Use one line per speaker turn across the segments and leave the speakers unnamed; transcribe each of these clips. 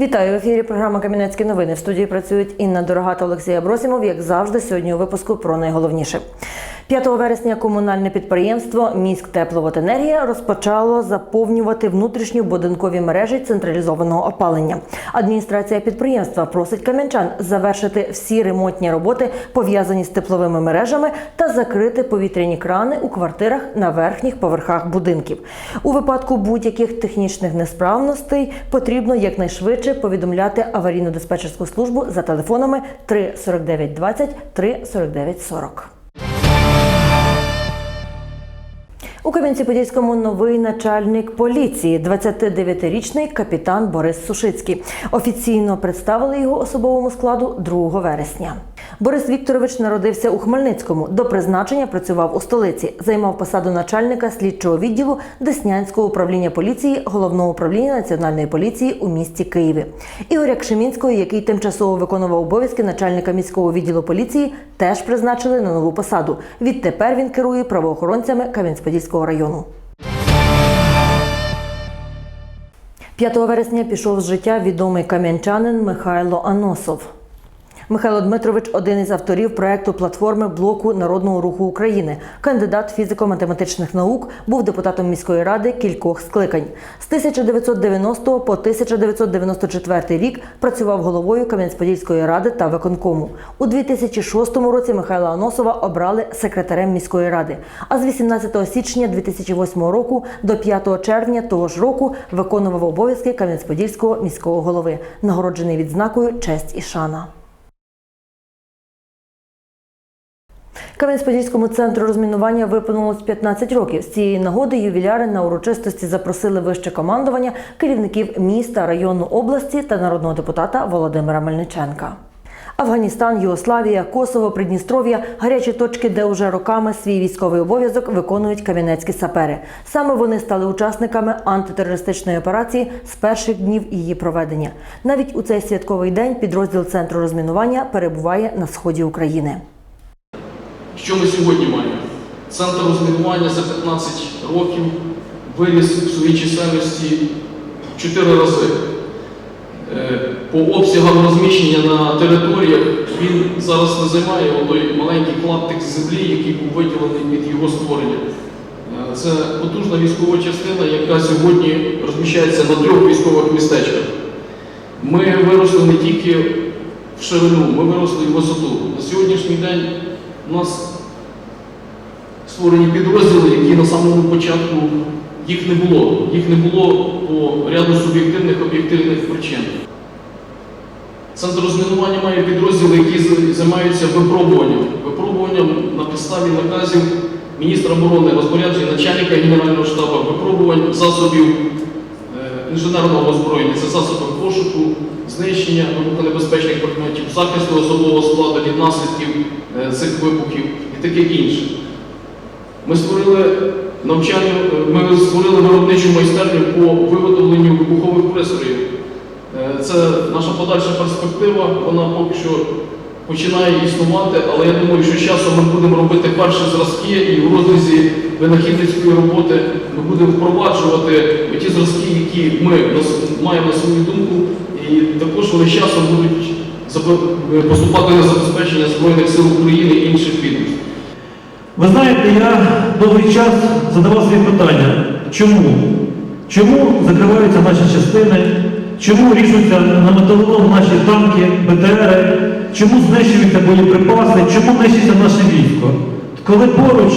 Вітаю в ефірі. Програма Кам'янецькі новини. В студії працюють Інна Дорога та Олексій Абросімов. Як завжди, сьогодні у випуску про найголовніше. 5 вересня комунальне підприємство Міськ Тепловоденергія розпочало заповнювати внутрішньо будинкові мережі централізованого опалення. Адміністрація підприємства просить кам'янчан завершити всі ремонтні роботи, пов'язані з тепловими мережами, та закрити повітряні крани у квартирах на верхніх поверхах будинків. У випадку будь-яких технічних несправностей потрібно якнайшвидше повідомляти аварійно-диспетчерську службу за телефонами 3 49 20 3 49 40. У Кам'янці-Подільському новий начальник поліції, 29-річний капітан Борис Сушицький. Офіційно представили його особовому складу 2 вересня. Борис Вікторович народився у Хмельницькому. До призначення працював у столиці. Займав посаду начальника слідчого відділу Деснянського управління поліції головного управління національної поліції у місті Києві. Ігоря Кшемінського, який тимчасово виконував обов'язки начальника міського відділу поліції, теж призначили на нову посаду. Відтепер він керує правоохоронцями Кам'янець-Подільського району. 5 вересня пішов з життя відомий кам'янчанин Михайло Аносов. Михайло Дмитрович один із авторів проекту платформи блоку народного руху України. Кандидат фізико-математичних наук, був депутатом міської ради кількох скликань. З 1990 по 1994 рік працював головою Кам'янець-Подільської ради та виконкому. У 2006 році Михайла Аносова обрали секретарем міської ради. А з 18 січня 2008 року до 5 червня того ж року виконував обов'язки Кам'янець-Подільського міського голови, нагороджений відзнакою честь і шана. Кам'янець-Подільському центру розмінування виповнилось 15 років. З цієї нагоди ювіляри на урочистості запросили вище командування керівників міста, району області та народного депутата Володимира Мельниченка. Афганістан, Югославія, Косово, Придністров'я гарячі точки, де уже роками свій військовий обов'язок виконують кам'янецькі сапери. Саме вони стали учасниками антитерористичної операції з перших днів її проведення. Навіть у цей святковий день підрозділ центру розмінування перебуває на сході України.
Що ми сьогодні маємо? Центр розмінування за 15 років виріс в своїй чисельності 4 рази. Е, По обсягам розміщення на територіях він зараз не займає той маленький клаптик землі, який був виділений від його створення. Е, Це потужна військова частина, яка сьогодні розміщається на трьох військових містечках. Ми виросли не тільки в ширину, ми виросли і в висоту. На сьогоднішній день у нас створені підрозділи, які на самому початку їх не було. Їх не було по ряду суб'єктивних об'єктивних причин. Центр розмінування має підрозділи, які займаються випробуванням. Випробуванням на підставі наказів міністра оборони, розпоряджень начальника Генерального штабу, випробувань засобів е, інженерного озброєння, це засоби пошуку, знищення вибухонебезпечних предметів, захисту особового складу від наслідків цих вибухів і таке інше. Ми створили навчання, ми створили виробничу майстерню по виготовленню вибухових пристроїв. Е, Це наша подальша перспектива, вона поки що починає існувати, але я думаю, що з часом ми будемо робити перші зразки і в розрізі винахідницької роботи ми будемо впроваджувати ті зразки, які ми маємо на свою думку, і також вони з часом будуть поступати на забезпечення Збройних сил України і інших відомств.
Ви знаєте, я довгий час задавав собі питання, чому? Чому закриваються наші частини? Чому ріжуться на металолом наші танки, БТРи? Чому знищуються боєприпаси? Чому нищиться наше військо? Коли поруч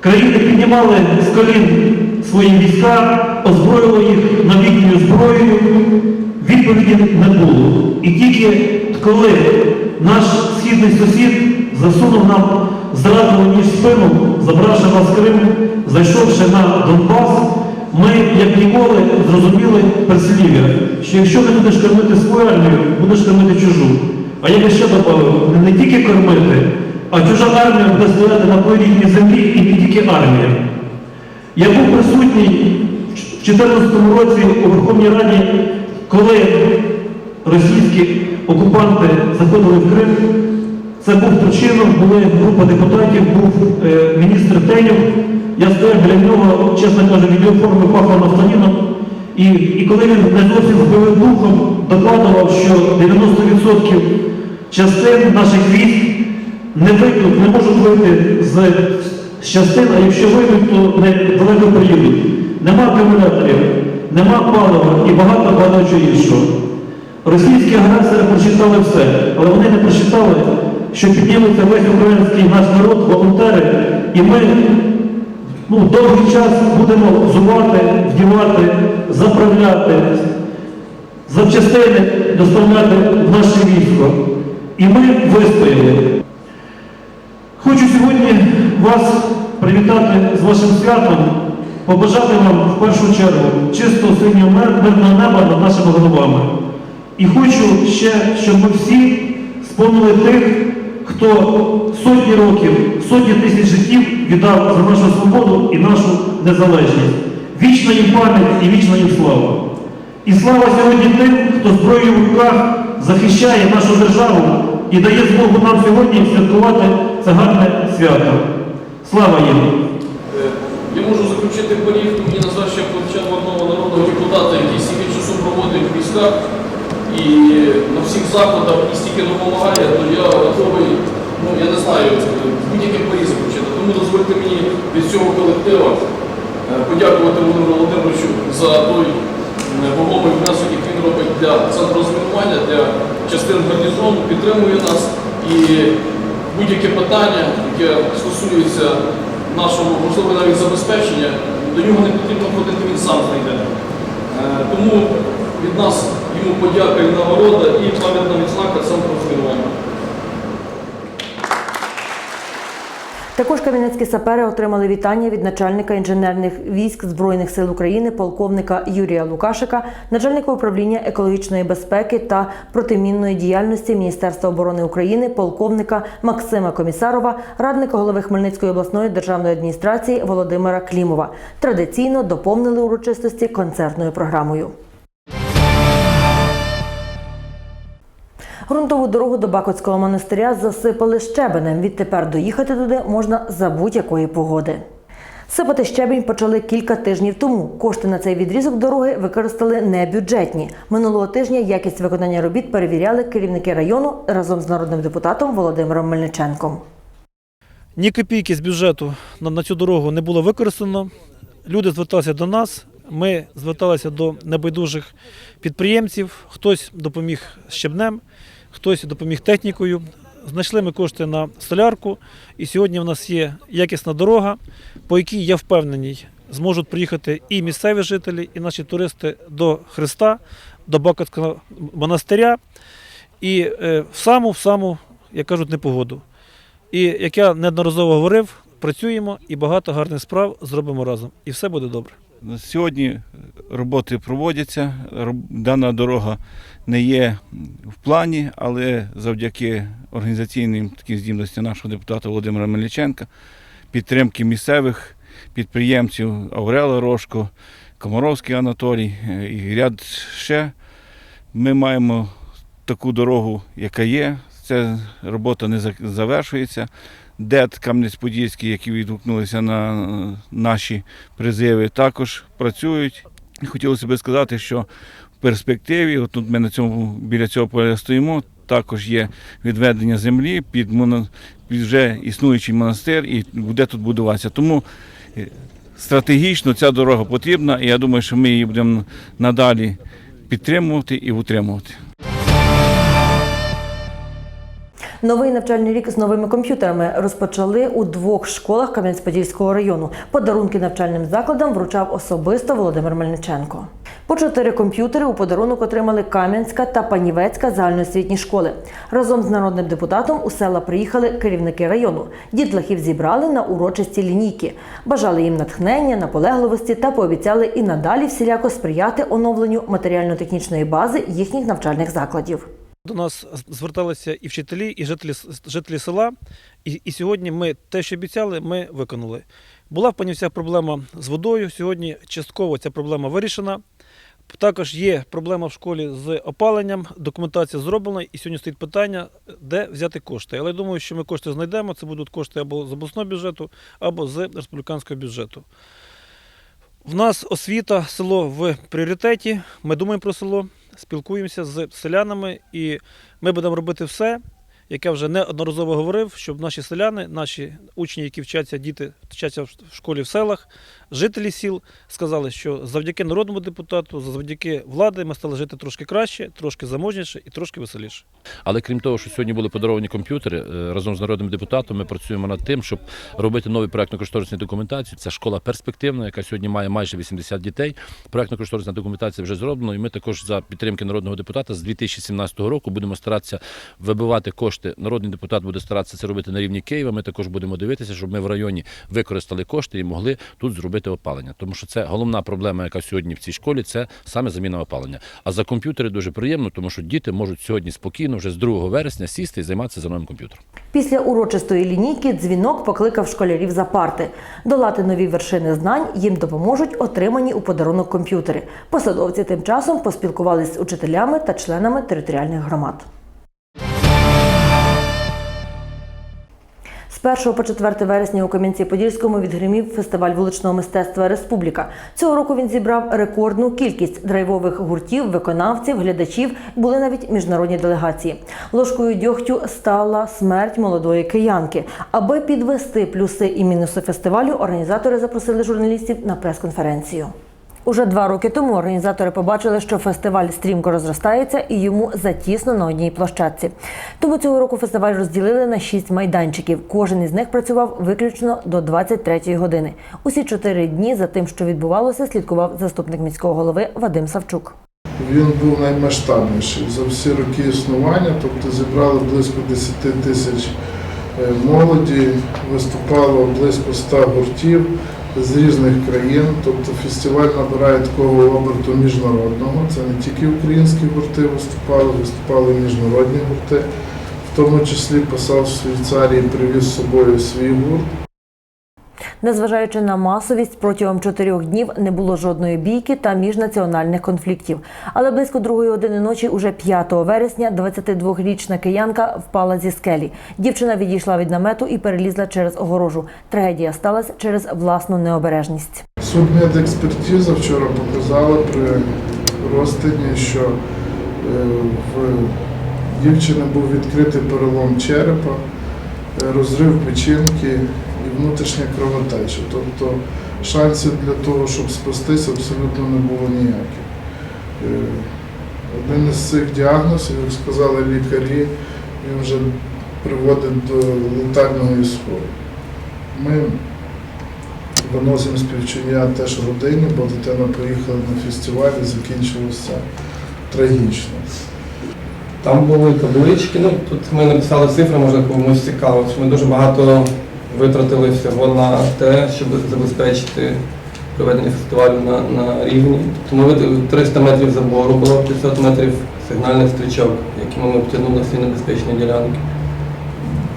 країни піднімали з колін свої війська, озброїли їх новітньою зброєю, відповіді не було. І тільки коли наш східний сусід засунув нам зраду ніж спину, забравши нас з Криму, зайшовши на Донбас, ми, як ніколи, зрозуміли прислів'я, що якщо не будеш кормити свою армію, будеш кормити чужу. А я би ще додав, не тільки кормити, а чужа армія буде стояти на твоїй землі і не тільки армія. Я був присутній в 2014 році у Верховній Раді, коли російські окупанти заходили в Крим. Це був причином, була група депутатів, був е, міністр Тенюк. Я стояв біля нього, чесно кажучи, відеоформи пахло нафталіном. І, і коли він не зовсім збив духом, докладував, що 90% частин наших військ не вийдуть, не можуть вийти з, з частин, а якщо вийдуть, то недалеко приїдуть. Нема акумуляторів, нема палива і багато багато чого іншого. Російські агресори прочитали все, але вони не прочитали, що підніметься весь український наш народ, волонтери, і ми ну, довгий час будемо взувати, вдівати, заправляти, запчастини доставляти в наше військо. І ми вистояли. Хочу сьогодні вас привітати з вашим святом, побажати вам в першу чергу чистого синього мирного неба над нашими головами. І хочу ще, щоб ми всі спомнили тих, хто сотні років, сотні тисяч життів віддав за нашу свободу і нашу незалежність. Вічна їм пам'ять і вічна їм слава. І слава сьогодні тим, хто зброєю в руках захищає нашу державу і дає змогу нам сьогодні святкувати це гарне свято. Слава їм!
Я поріг, мені назвав ще член одного народного депутата, який стільки часу проводить в військах і на всіх заходах і стільки допомагає, то я готовий, ну я не знаю, будь-який поріг заключити. Тому дозвольте мені від цього колектива е, подякувати Володимиру Володимировичу за той е, вагомий внесок, який він робить для центру розмінування, для частин гарнізону, підтримує нас і будь-яке питання, яке стосується нашого, можливо, навіть забезпечення, до нього не потрібно ходити, він сам знайде. Е, Тому від нас йому подяка і нагорода і пам'ятна відзнака сам розмінування.
Також кам'янецькі сапери отримали вітання від начальника інженерних військ Збройних сил України, полковника Юрія Лукашика, начальника управління екологічної безпеки та протимінної діяльності Міністерства оборони України, полковника Максима Комісарова, радника голови Хмельницької обласної державної адміністрації Володимира Клімова. Традиційно доповнили урочистості концертною програмою. Грунтову дорогу до Бакотського монастиря засипали щебенем. Відтепер доїхати туди можна за будь-якої погоди. Сипати щебень почали кілька тижнів тому. Кошти на цей відрізок дороги використали небюджетні. Минулого тижня якість виконання робіт перевіряли керівники району разом з народним депутатом Володимиром Мельниченком.
Ні копійки з бюджету на цю дорогу не було використано. Люди зверталися до нас. Ми зверталися до небайдужих підприємців. Хтось допоміг щебнем, хтось допоміг технікою. Знайшли ми кошти на солярку, і сьогодні в нас є якісна дорога, по якій я впевнений, зможуть приїхати і місцеві жителі, і наші туристи до Христа, до Бакотського монастиря, і е, в саму, в саму, як кажуть, непогоду. І як я неодноразово говорив, працюємо і багато гарних справ зробимо разом. І все буде добре.
Сьогодні роботи проводяться. Дана дорога не є в плані, але завдяки організаційним таким здібностям нашого депутата Володимира Мельниченка, підтримки місцевих підприємців Аврела Рожко, Комаровський Анатолій е, і ряд ще. Ми маємо таку дорогу, яка є. Ця робота не завершується. ДЕТ Кам'янець-Подільський, які відгукнулися на е, наші призиви, також працюють. Хотілося б сказати, що в перспективі, от тут ми на цьому біля цього поля стоїмо, також є відведення землі під, під вже існуючий монастир і буде тут будуватися. Тому е, стратегічно ця дорога потрібна, і я думаю, що ми її будемо надалі підтримувати і утримувати.
Новий навчальний рік з новими комп'ютерами розпочали у двох школах Кам'янець-Подільського району. Подарунки навчальним закладам вручав особисто Володимир Мельниченко. По чотири комп'ютери у подарунок отримали Кам'янська та Панівецька загальноосвітні школи. Разом з народним депутатом у села приїхали керівники району. Дітлахів зібрали на урочисті лінійки, бажали їм натхнення, наполегливості та пообіцяли і надалі всіляко сприяти оновленню матеріально-технічної бази їхніх навчальних закладів.
До нас зверталися і вчителі, і жителі, жителі села. І, і сьогодні ми те, що обіцяли, ми виконали. Була в Панівцях проблема з водою. Сьогодні частково ця проблема вирішена. Також є проблема в школі з опаленням, документація зроблена, і сьогодні стоїть питання, де взяти кошти. Але я думаю, що ми кошти знайдемо. Це будуть кошти або з обласного бюджету, або з республіканського бюджету.
В нас освіта, село в пріоритеті. Ми думаємо про село, спілкуємося з селянами, і ми будемо робити все, я вже неодноразово говорив, щоб наші селяни, наші учні, які вчаться, діти вчаться в школі в селах, жителі сіл сказали, що завдяки народному депутату, завдяки влади, ми стали жити трошки краще, трошки заможніше і трошки веселіше.
Але крім того, що сьогодні були подаровані комп'ютери, е, разом з народним депутатом ми працюємо над тим, щоб робити нові проектно-кошторисні документації. Це школа перспективна, яка сьогодні має майже 80 дітей. Проектно-кошторисна документація вже зроблена, і ми також за підтримки народного депутата з 2017 року будемо старатися вибивати кошти. Народний депутат буде старатися це робити на рівні Києва. Ми також будемо дивитися, щоб ми в районі використали кошти і могли тут зробити опалення. Тому що це головна проблема, яка сьогодні в цій школі, це саме заміна опалення. А за комп'ютери дуже приємно, тому що діти можуть сьогодні спокійно, вже з 2 вересня, сісти і займатися за новим комп'ютером.
Після урочистої лінійки дзвінок покликав школярів за парти. Долати нові вершини знань їм допоможуть отримані у подарунок комп'ютери. Посадовці тим часом поспілкувалися з учителями та членами територіальних громад. З 1 по 4 вересня у Кам'янці-Подільському відгримів фестиваль вуличного мистецтва Республіка. Цього року він зібрав рекордну кількість драйвових гуртів, виконавців, глядачів. Були навіть міжнародні делегації. Ложкою дьогтю стала смерть молодої киянки. Аби підвести плюси і мінуси фестивалю, організатори запросили журналістів на прес-конференцію. Уже два роки тому організатори побачили, що фестиваль стрімко розростається і йому затісно на одній площадці. Тому цього року фестиваль розділили на шість майданчиків. Кожен із них працював виключно до 23-ї години. Усі чотири дні за тим, що відбувалося, слідкував заступник міського голови Вадим Савчук.
Він був наймасштабніший за всі роки існування, тобто зібрали близько 10 тисяч е, молоді, виступало близько 100 гуртів з різних країн. Тобто фестиваль набирає такого оберту міжнародного. Це не тільки українські гурти виступали, виступали міжнародні гурти. В тому числі посол Швейцарії привіз з собою свій гурт.
Незважаючи на масовість, протягом чотирьох днів не було жодної бійки та міжнаціональних конфліктів. Але близько другої години ночі, уже 5 вересня, 22-річна киянка впала зі скелі. Дівчина відійшла від намету і перелізла через огорожу. Трагедія сталася через власну необережність.
Судмедекспертиза вчора показала при розтині, що е, в дівчини був відкритий перелом черепа, е, розрив печінки і внутрішня кровотеча. Тобто шансів для того, щоб спастись, абсолютно не було ніяких. Е, Один із цих діагнозів, як сказали лікарі, він вже приводить до летального ісходу. Ми Виносимо співчуття теж родині, бо дитина поїхала на фестиваль і закінчилося трагічно.
Там були таблички, ну тут ми написали цифри, може комусь цікаво. Ми дуже багато витратили всього на те, щоб забезпечити проведення фестивалю на, на рівні. Тому 300 метрів забору було 500 метрів сигнальних стрічок, якими ми обтягнули всі небезпечні ділянки.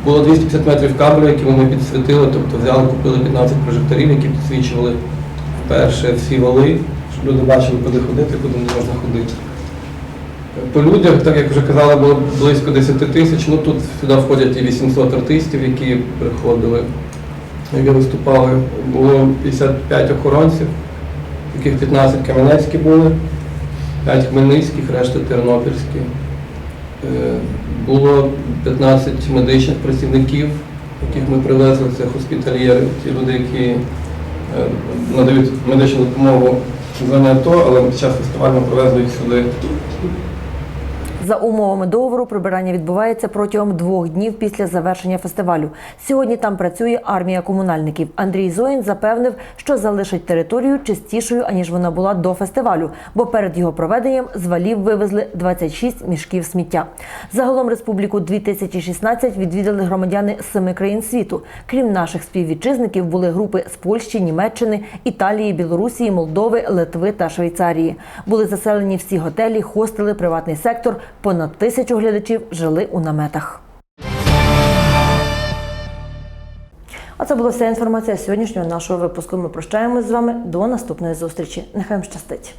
Було 250 метрів кабелю, якими ми підсвітили, тобто взяли, купили 15 прожекторів, які підсвічували вперше всі вали, щоб люди бачили, куди ходити, куди не можна ходити. По людях, так як вже казали, було близько 10 тисяч. Ну тут сюди входять і 800 артистів, які приходили, які виступали. Було 55 охоронців, яких 15 кам'янецькі були, 5 хмельницьких, решта тернопільські. Е, Було 15 медичних працівників, яких ми привезли, це госпітальєри, ті люди, які е, надають медичну допомогу зоні АТО, але під час фестивалю ми привезли їх сюди.
За умовами договору прибирання відбувається протягом двох днів після завершення фестивалю. Сьогодні там працює армія комунальників. Андрій Зоїн запевнив, що залишить територію чистішою аніж вона була до фестивалю, бо перед його проведенням з валів вивезли 26 мішків сміття. Загалом республіку 2016 відвідали громадяни семи країн світу. Крім наших співвітчизників, були групи з Польщі, Німеччини, Італії, Білорусі, Молдови, Литви та Швейцарії. Були заселені всі готелі, хостели, приватний сектор. Понад тисячу глядачів жили у наметах. А це була вся інформація сьогоднішнього нашого випуску. Ми прощаємось з вами до наступної зустрічі. Нехай вам щастить.